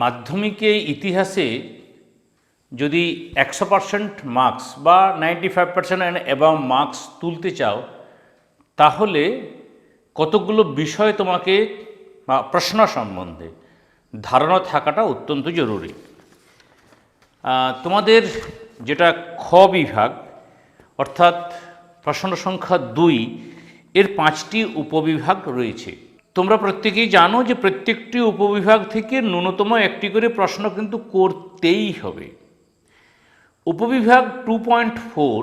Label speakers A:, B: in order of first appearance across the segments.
A: মাধ্যমিকে ইতিহাসে যদি একশো পার্সেন্ট মার্কস বা নাইনটি ফাইভ পার্সেন্ট এবং মার্কস তুলতে চাও, তাহলে কতগুলো বিষয় তোমাকে বা প্রশ্ন সম্বন্ধে ধারণা থাকাটা অত্যন্ত জরুরি। তোমাদের যেটা খ বিভাগ, অর্থাৎ প্রশ্ন সংখ্যা দুই, এর পাঁচটি উপবিভাগ রয়েছে। তোমরা প্রত্যেকেই জানো যে প্রত্যেকটি উপবিভাগ থেকে ন্যূনতম একটি করে প্রশ্ন কিন্তু করতেই হবে। উপবিভাগ টু পয়েন্ট ফোর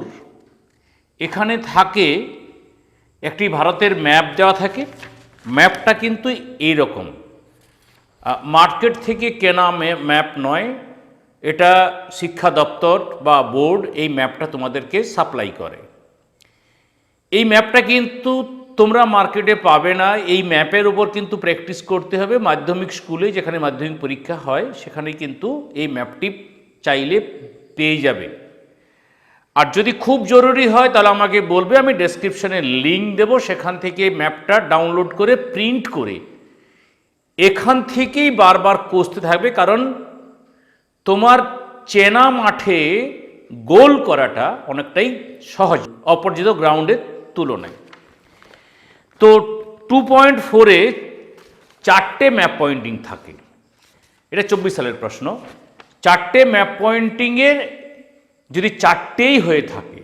A: এখানে থাকে, একটি ভারতের ম্যাপ দেওয়া থাকে। ম্যাপটা কিন্তু এইরকম। মার্কেট থেকে কেনা ম্যাপ নয়, এটা শিক্ষা দপ্তর বা বোর্ড এই ম্যাপটা তোমাদেরকে সাপ্লাই করে। এই ম্যাপটা কিন্তু তোমরা মার্কেটে পাবে না। এই ম্যাপের উপর কিন্তু প্র্যাকটিস করতে হবে। মাধ্যমিক স্কুলে যেখানে মাধ্যমিক পরীক্ষা হয়, সেখানে কিন্তু এই ম্যাপটি চাইলে পেয়ে যাবে। আর যদি খুব জরুরি হয়, তাহলে আমাকে বলবে, আমি ডেসক্রিপশনে লিঙ্ক দেব। সেখান থেকে ম্যাপটা ডাউনলোড করে প্রিন্ট করে, এখান থেকেই বারবার কষতে থাকবে। কারণ তোমার চেনা মাঠে গোল করাটা অনেকটাই সহজ অপরাজিত গ্রাউন্ডের তুলনায়। তো টু পয়েন্ট ফোরে চারটে ম্যাপ পয়েন্টিং থাকে। এটা চব্বিশ সালের প্রশ্ন। চারটে ম্যাপ পয়েন্টিংয়ের যদি চারটেই হয়ে থাকে,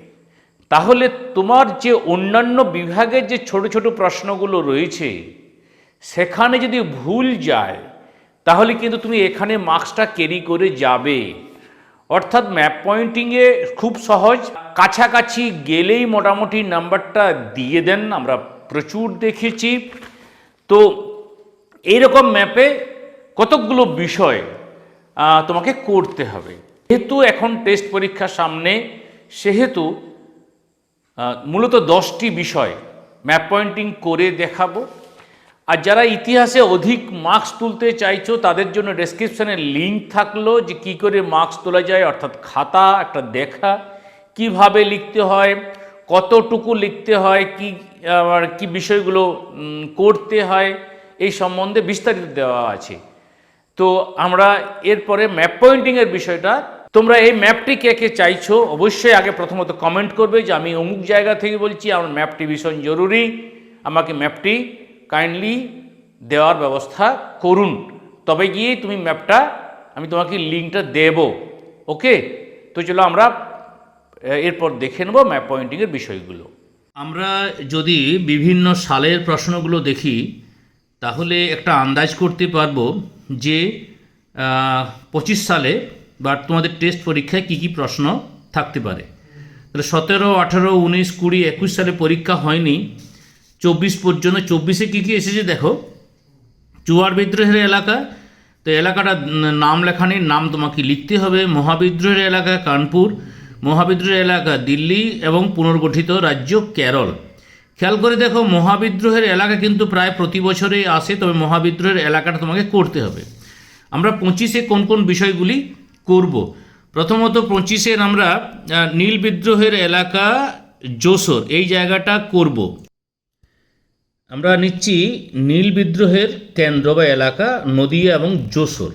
A: তাহলে তোমার যে অন্যান্য বিভাগের যে ছোট ছোট প্রশ্নগুলো রয়েছে, সেখানে যদি ভুল যায়, তাহলে কিন্তু তুমি এখানে মার্কসটা ক্যারি করে যাবে। অর্থাৎ ম্যাপ পয়েন্টিংয়ে খুব সহজ। কাছাকাছি গেলেই মোটামুটি নাম্বারটা দিয়ে দেন আমরা প্রচুর দেখেছি। তো এইরকম ম্যাপে কতকগুলো বিষয় তোমাকে করতে হবে। যেহেতু এখন টেস্ট পরীক্ষা সামনে, সেহেতু মূলত দশটি বিষয় ম্যাপ পয়েন্টিং করে দেখাবো। আর যারা ইতিহাসে অধিক মার্কস তুলতে চাইছো, তাদের জন্য ডেসক্রিপশানে লিঙ্ক থাকল যে কি করে মার্কস তোলা যায়, অর্থাৎ খাতা, একটা দেখা, কীভাবে লিখতে হয় কতটুকু লিখতে হয়, কি, আবার কি বিষয়গুলো করতে হয়, এই সম্বন্ধে বিস্তারিত দেওয়া আছে। তো আমরা এরপরে ম্যাপ পয়েন্টিংয়ের বিষয়টা, তোমরা এই ম্যাপটি কে কে চাইছো অবশ্যই আগে প্রথমত কমেন্ট করবে যে আমি অমুক জায়গা থেকে বলছি, আমার ম্যাপটি ভীষণ জরুরি, আমাকে ম্যাপটি কাইন্ডলি দেওয়ার ব্যবস্থা করুন। তবে গিয়ে তুমি ম্যাপটা, আমি তোমাকে লিঙ্কটা দেব, ওকে? তো চলো আমরা এরপর দেখে নেব ম্যাপ পয়েন্টিংয়ের বিষয়গুলো। আমরা যদি বিভিন্ন সালের প্রশ্নগুলো দেখি, তাহলে একটা আন্দাজ করতে পারব যে পঁচিশ সালে বা তোমাদের টেস্ট পরীক্ষায় কী কী প্রশ্ন থাকতে পারে। তাহলে সতেরো, আঠেরো, উনিশ, কুড়ি, একুশ সালে পরীক্ষা হয়নি। চব্বিশ পর্যন্ত, চব্বিশে কী কী এসেছে দেখো? চুয়ার বিদ্রোহের এলাকা। তো এলাকাটা নাম লেখানির নাম তোমাকে লিখতে হবে। মহাবিদ্রোহের এলাকা, কানপুর। মহাবিদ্রোহের এলাকা দিল্লি এবং পুনর্গঠিত রাজ্য কেরল। খেয়াল করে দেখো, মহাবিদ্রোহের এলাকা কিন্তু প্রায় প্রতি বছরেই আসে, তবে মহাবিদ্রোহের এলাকাটা তোমাকে করতে হবে। আমরা পঁচিশে কোন কোন বিষয়গুলি করব? প্রথমত পঁচিশের আমরা নীল বিদ্রোহের এলাকা যশোর, এই জায়গাটা করব। আমরা নিচ্ছি নীল বিদ্রোহের কেন্দ্র বা এলাকা নদিয়া এবং যশোর।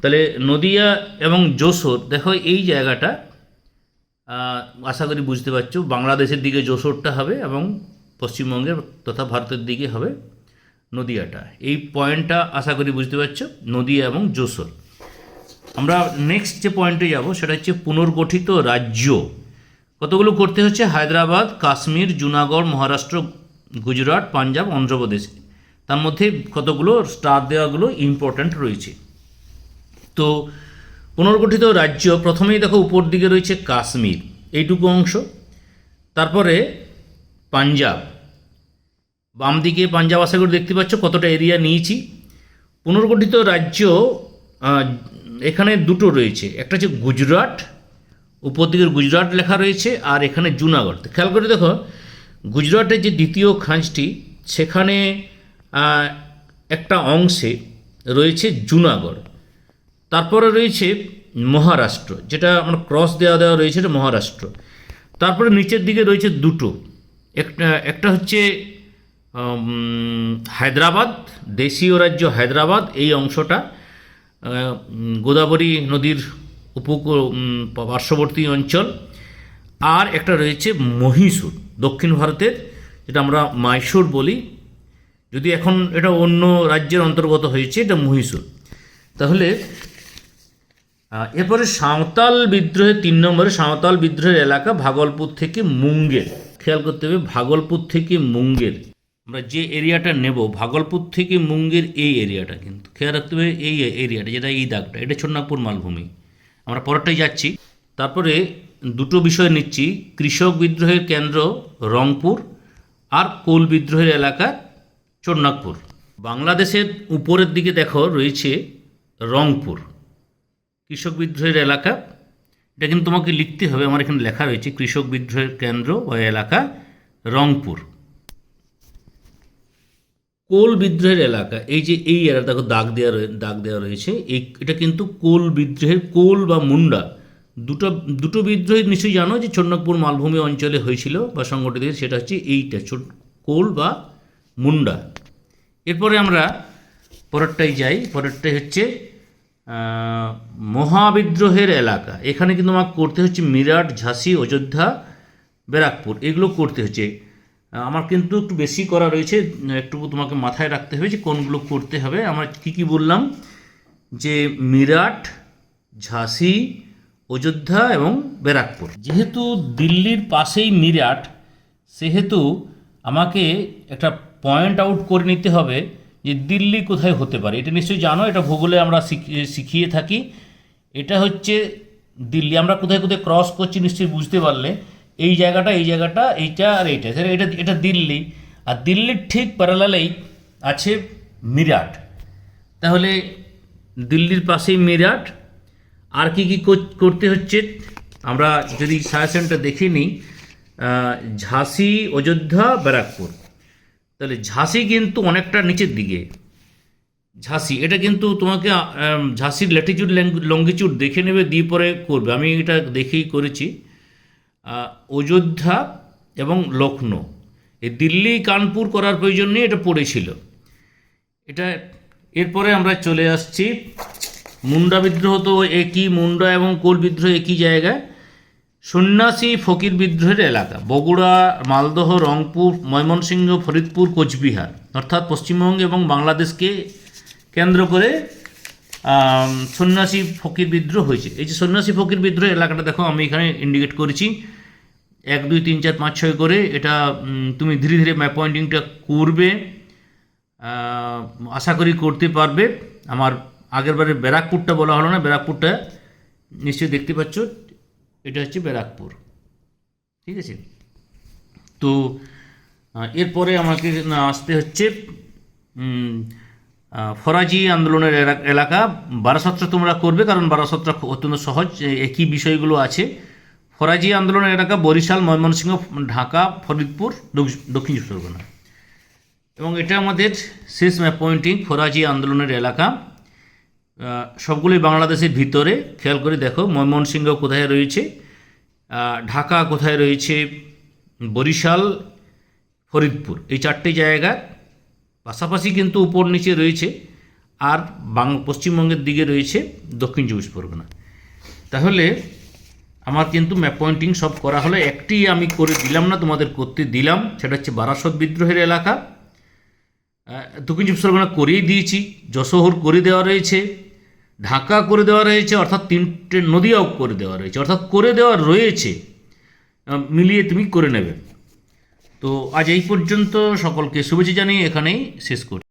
A: তাহলে নদিয়া এবং যশোর, দেখো এই জায়গাটা আশা করি বুঝতে পারছ, বাংলাদেশের দিকে যশোরটা হবে এবং পশ্চিমবঙ্গের তথা ভারতের দিকে হবে নদিয়াটা। এই পয়েন্টটা আশা করি বুঝতে পারছ, নদিয়া এবং যশোর। আমরা নেক্সট যে পয়েন্টে যাব, সেটা হচ্ছে পুনর্গঠিত রাজ্য। কতগুলো করতে হচ্ছে? হায়দ্রাবাদ, কাশ্মীর, জুনাগড়, মহারাষ্ট্র, গুজরাট, পাঞ্জাব, অন্ধ্রপ্রদেশ। তার মধ্যে কতগুলো? স্টার দেওয়াগুলো ইম্পর্ট্যান্ট রয়েছে। তো পুনর্গঠিত রাজ্য প্রথমেই দেখো উপর দিকে রয়েছে কাশ্মীর, এইটুকু অংশ। তারপরে পাঞ্জাব। বাম দিকে পাঞ্জাব, আশা করে দেখতে পাচ্ছ কতটা এরিয়া নিয়েছি। পুনর্গঠিত রাজ্য এখানে দুটো রয়েছে, একটা হচ্ছে গুজরাট, উপর দিকের গুজরাট লেখা রয়েছে, আর এখানে জুনাগড়। খেয়াল করে দেখো, গুজরাটের যে দ্বিতীয় খাঁজটি, সেখানে একটা অংশে রয়েছে জুনাগড়। তারপরে রয়েছে মহারাষ্ট্র, যেটা আমার ক্রস দেওয়া দেওয়া রয়েছে এটা মহারাষ্ট্র। তারপরে নিচের দিকে রয়েছে দুটো। একটা একটা হচ্ছে হায়দ্রাবাদ, দেশীয় রাজ্য হায়দ্রাবাদ, এই অংশটা গোদাবরী নদীর উপকূল পার্শ্ববর্তী অঞ্চল। আর একটা রয়েছে মহীশূর, দক্ষিণ ভারতের, যেটা আমরা মাইশোর বলি। যদি এখন এটা অন্য রাজ্যের অন্তর্গত হয়েছে, এটা মহীশূর। তাহলে এরপরে সাঁওতাল বিদ্রোহের তিন নম্বরে সাঁওতাল বিদ্রোহের এলাকা ভাগলপুর থেকে মুঙ্গের। খেয়াল করতে হবে, ভাগলপুর থেকে মুঙ্গের। আমরা যে এরিয়াটা নেব, ভাগলপুর থেকে মুঙ্গের এই এরিয়াটা কিন্তু। খেয়াল রাখতে হবে, এই এরিয়াটা, যেটা এই দাগটা, এটা ছোটনাগপুর মালভূমি। আমরা পরেরটাই যাচ্ছি। তারপরে দুটো বিষয় নিচ্ছি, কৃষক বিদ্রোহের কেন্দ্র রংপুর আর কোল বিদ্রোহের এলাকা চন্নাগপুর বাংলাদেশের উপরের দিকে দেখো, রয়েছে রংপুর। কৃষক বিদ্রোহের এলাকা। এটা কিন্তু তোমাকে লিখতে হবে, আমার এখানে লেখা রয়েছে, কৃষক বিদ্রোহের কেন্দ্র বা এলাকা রংপুর। কোল বিদ্রোহের এলাকা, এই যে এই এলাকা, দেখো দাগ দেওয়া দাগ দেওয়া রয়েছে, এই, এটা কিন্তু কোল বিদ্রোহের, কোল বা মুন্ডা, দুটো দুটো বিদ্রোহ নিশ্চয়ই জানো যে চন্নকপুর মালভূমি অঞ্চলে হয়েছিল বা সংগঠিত সেটা হচ্ছে এইটা কোল বা মুন্ডা। এরপরে আমরা পরেরটাই যাই পরেরটাই হচ্ছে মহাবিদ্রোহের এলাকা। এখানে কিন্তু আমাকে করতে হচ্ছে মিরাট, ঝাঁসি, অযোধ্যা, ব্যারাকপুর। এগুলো করতে হচ্ছে। আমার কিন্তু একটু বেশি করা রয়েছে। একটু তোমাকে মাথায় রাখতে হবে যে কোনগুলো করতে হবে। আমরা কী কী বললাম? যে মিরাট, ঝাঁসি, অযোধ্যা এবং ব্যারাকপুর। যেহেতু দিল্লির পাশেই মিরাট, সেহেতু আমাকে একটা পয়েন্ট আউট করে নিতে হবে যে দিল্লি কোথায় হতে পারে, এটা নিশ্চয়ই জানো, এটা ভূগোলে আমরা শিখি- শিখিয়ে থাকি। এটা হচ্ছে দিল্লি, আমরা কোথায় কোথায় ক্রস করছি নিশ্চয়ই বুঝতে পারলে, এই জায়গাটা এই জায়গাটা, এইটা আর এইটা এটা এটা দিল্লি। আর দিল্লির ঠিক প্যারালালেই আছে মিরাট। তাহলে দিল্লির পাশেই মিরাট, আর কি কি কর- করতে হচ্ছে, আমরা যদি সাজেশনটা দেখে নিই ঝাঁসি, অযোধ্যা, ব্যারাকপুর। তাহলে ঝাঁসি কিন্তু অনেকটা নিচের দিকে। ঝাঁসি, এটা কিন্তু তোমাকে ঝাঁসির ল্যাটিচিউড লঙ্গিচিউড দেখে নেবে, দিয়ে পরে করবে। আমি এটা দেখেই করেছি। অযোধ্যা এবং লখনৌ এই দিল্লি, কানপুর করার প্রয়োজন নেই, এটা পড়েছিল। এটা, এরপরে আমরা চলে আসছি। মুন্ডা বিদ্রোহ তো একই মুন্ডা এবং কোল বিদ্রোহ একই জায়গায়? সন্ন্যাসী ফকির বিদ্রোহের এলাকা, বগুড়া, মালদহ, রংপুর, ময়মনসিংহ, ফরিদপুর, কোচবিহার। অর্থাৎ পশ্চিমবঙ্গ এবং বাংলাদেশকে কেন্দ্র করে সন্ন্যাসী ফকির বিদ্রোহ হয়েছে। এই যে সন্ন্যাসী ফকির বিদ্রোহ এলাকাটা দেখো, আমি এখানে ইন্ডিকেট করেছি। এক, দুই, তিন, চার, পাঁচ, ছয় করে এটা তুমি ধীরে ধীরে ম্যাপ পয়েন্টিংটা করবে আশা করি করতে পারবে। আমার আগের বারে ব্যারাকপুরটা বলা হলো না, ব্যারাকপুরটা নিশ্চয়ই দেখতে পাচ্ছ। এটা হচ্ছে ব্যারাকপুর। ঠিক আছে? তো এরপরে আমাকে আসতে হচ্ছে ফরাজি আন্দোলনের এলা- এলাকা। বারাসতটা তোমরা করবে, কারণ বারাসতটা খুব অত্যন্ত সহজ একই বিষয়গুলো আছে। ফরাজি আন্দোলনের এলাকা বরিশাল, ময়মনসিংহ, ঢাকা, ফরিদপুর, দক্ষিণ চব্বিশ পরগনা। এবং এটা আমাদের শেষ পয়েন্টিং ফরাজি আন্দোলনের এলাকা। আহ, সবগুলোই বাংলাদেশের ভিতরে। খেয়াল করে দেখো ময়মনসিংহ কোথায় রয়েছে? ঢাকা কোথায় রয়েছে? বরিশাল ফরিদপুর। এই চারটে জায়গা পাশাপাশি কিন্তু উপর নিচে রয়েছে আর বাং পশ্চিমবঙ্গের দিকে রয়েছে দক্ষিণ চব্বিশ পরগনা। তাহলে আমার কিন্তু ম্যাপ পয়েন্টিং সব করা হলো। একটি আমি করে দিলাম না তোমাদের করতে দিলাম। সেটা হচ্ছে বারাসত বিদ্রোহের এলাকা। দক্ষিণ চব্বিশ পরগনা করেই দিয়েছি। যশোহর করে দেওয়া রয়েছে। ঢাকা করে দেওয়া রয়েছে, অর্থাৎ তিনটে নদীয়াও করে দেওয়া রয়েছে। অর্থাৎ করে দেওয়া রয়েছে মিলিয়ে তুমি করে নেবে। তো আজ এই পর্যন্ত সকলকে শুভেচ্ছা জানিয়ে এখানেই শেষ করছি।